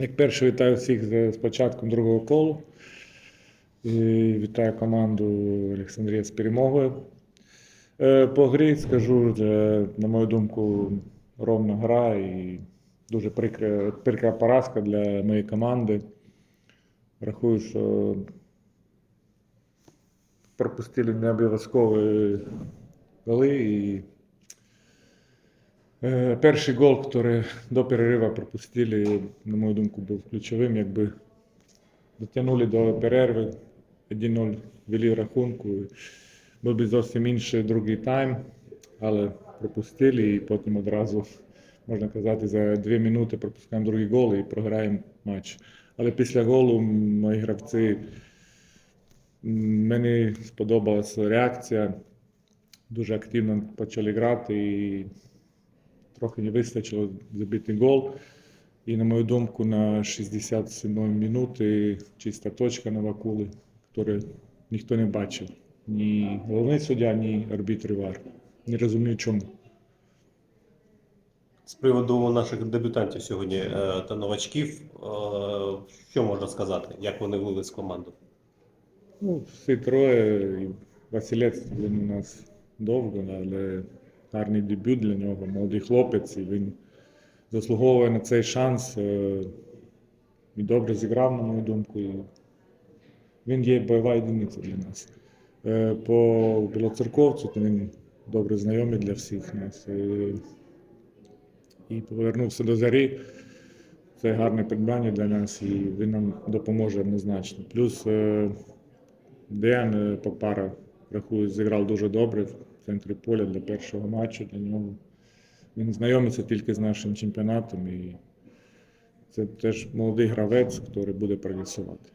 Як перше, вітаю всіх з початком другого колу. І вітаю команду Олександрія з перемогою. Е, По грі скажу, що, на мою думку, ровна гра і дуже прикра, прикра поразка для моєї команди. Рахую, що пропустили не обов'язкові голи. І Е, Перший гол, який до перерива пропустили, на мою думку, був ключовим. Якби дотягнули до перерви, 1-0 вели рахунку. Був би зовсім інший другий тайм, але пропустили і потім одразу, можна казати, за 2 минути пропускаємо другий гол і програємо матч. Але після голу мої гравці мені сподобалася реакція. Дуже активно почали грати і трохи не вистачило забити гол. І, на мою думку, на 67 минуті чиста точка на Вакули, яку ніхто не бачив. Ні головний суддя, ні арбітр ВАР. Не розумію чому. З приводу наших дебютантів сьогодні е, та новачків, е, що можна сказати, як вони влились в команду? Ну, всі троє. Василець він у нас довго, але гарний дебют для нього. Молодий хлопець, і він заслуговує на цей шанс. е, І добре зіграв, на мою думку. І він є бойова єдиниця для нас. Е, По білоцерковцю то він добре знайомий для всіх нас. Е, І повернувся до зарі. Це гарне придбання для нас, і він нам допоможе однозначно. Плюс Деян Попара, рахую, зіграв дуже добре в центрі поля для першого матчу для нього. Він знайомиться тільки з нашим чемпіонатом, і це теж молодий гравець, який буде прогресувати.